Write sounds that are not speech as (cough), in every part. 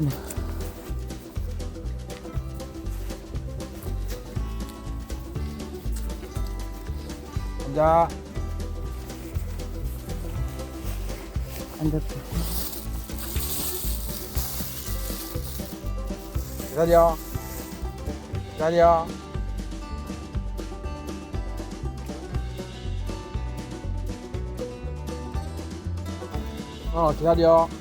그냥. 앉아. 앉았다. 기다려. 기다려. 어, 기다려.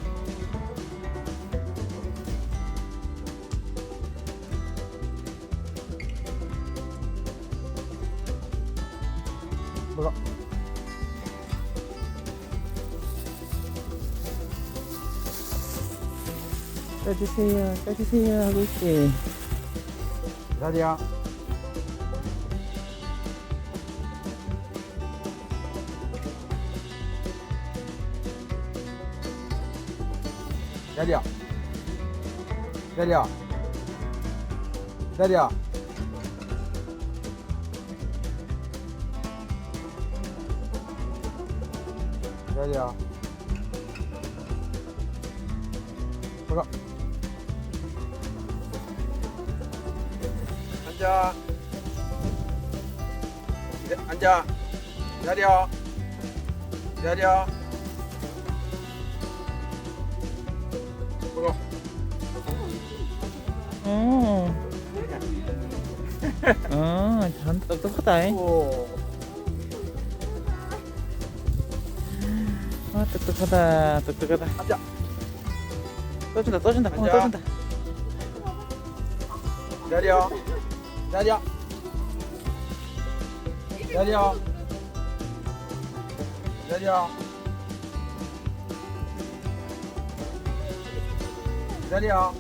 먹어. 떠주세요, 떠주세요 하고 있지. 기다려. 기다려. 기다려. 기다려. 기다려. 들어가. 앉아. 기다, 앉아. 기다려. 기다려. 먹어. 어. (laughs) 어, 참 똑똑하다. 잉. 오. 아, 똑똑하다, 똑똑하다. 앉아. 떠준다, 떠준다, 콩 앉아. 떠준다. 기다려. 기다려. 기다려. 기다려. 기다려.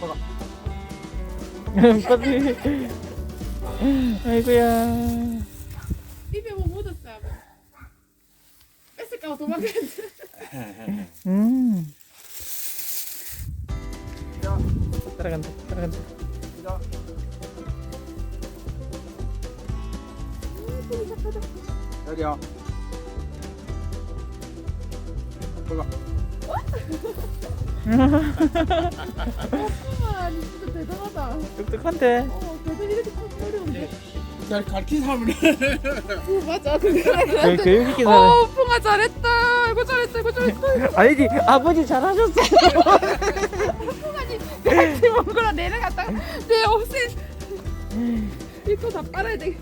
먹어. (laughs) 빨리. 아이고야. 입에 뭐 묻었어. 봐 도망갔는데. 음. 따라간다, 따라간다. 먹어. (laughs) 아, 니 진짜 대단하다. 똑똑한데. 어, 잘 가르친 사람을 어, 맞아. 그거 그 (laughs) 교육 있게 사네. 어, 풍아 잘했다. 아이고 잘했다. 아이고 잘했다. (laughs) 아니지, 아버지 잘하셨어. 풍아니 내한테 먹으라 내려갔다가 내 옷에 이거 다 빨아야 돼.